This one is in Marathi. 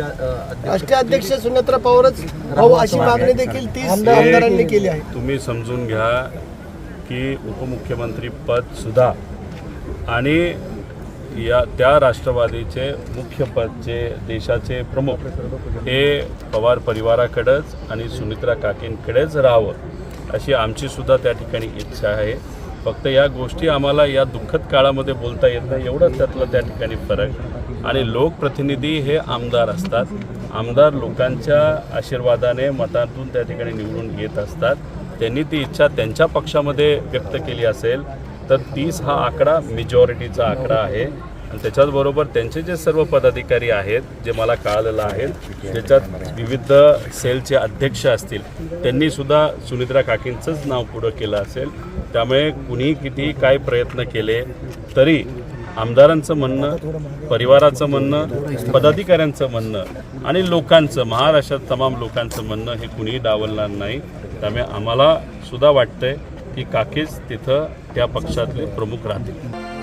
राष्ट्रीय सुनेत्रा पवारच भाऊ अशी मागणी देखील तीस आमदारांनी केली आहे. तुम्ही समजून घ्या की उपमुख्यमंत्री पद सुद्धा आणि या त्या राष्ट्रवादीचे मुख्य पदचे देशाचे प्रमुख हे पवार परिवाराकडेच आणि सुनित्रा काकींकडेच राहावं अशी आमची सुद्धा त्या ठिकाणी इच्छा आहे. फक्त या गोष्टी आम्हाला या दुःखद काळामध्ये बोलता येत नाही. एवढंच त्यातलं त्या ठिकाणी फरक. आणि लोकप्रतिनिधी हे आमदार असतात. आमदार लोकांच्या आशीर्वादाने मतातून त्या ठिकाणी निवडून येत असतात. त्यांनी ती इच्छा त्यांच्या पक्षामध्ये व्यक्त केली असेल तर तीस हा आकडा मेजॉरिटीचा आकडा आहे. आणि त्याच्याचबरोबर त्यांचे जे सर्व पदाधिकारी आहेत जे मला कळालेलं आहे त्याच्यात विविध सेलचे अध्यक्ष असतील त्यांनी सुद्धा सुनित्रा काकींचंच नाव पुढं केलं असेल. त्यामुळे कुणी किती काय प्रयत्न केले तरी आमदारांचं म्हणणं परिवाराचं म्हणणं पदाधिकाऱ्यांचं म्हणणं आणि लोकांचं महाराष्ट्रात तमाम लोकांचं म्हणणं हे कुणीही डावलणार नाही. त्यामुळे आम्हाला सुद्धा वाटतंय की काकीच तिथं त्या पक्षातले प्रमुख राहतील.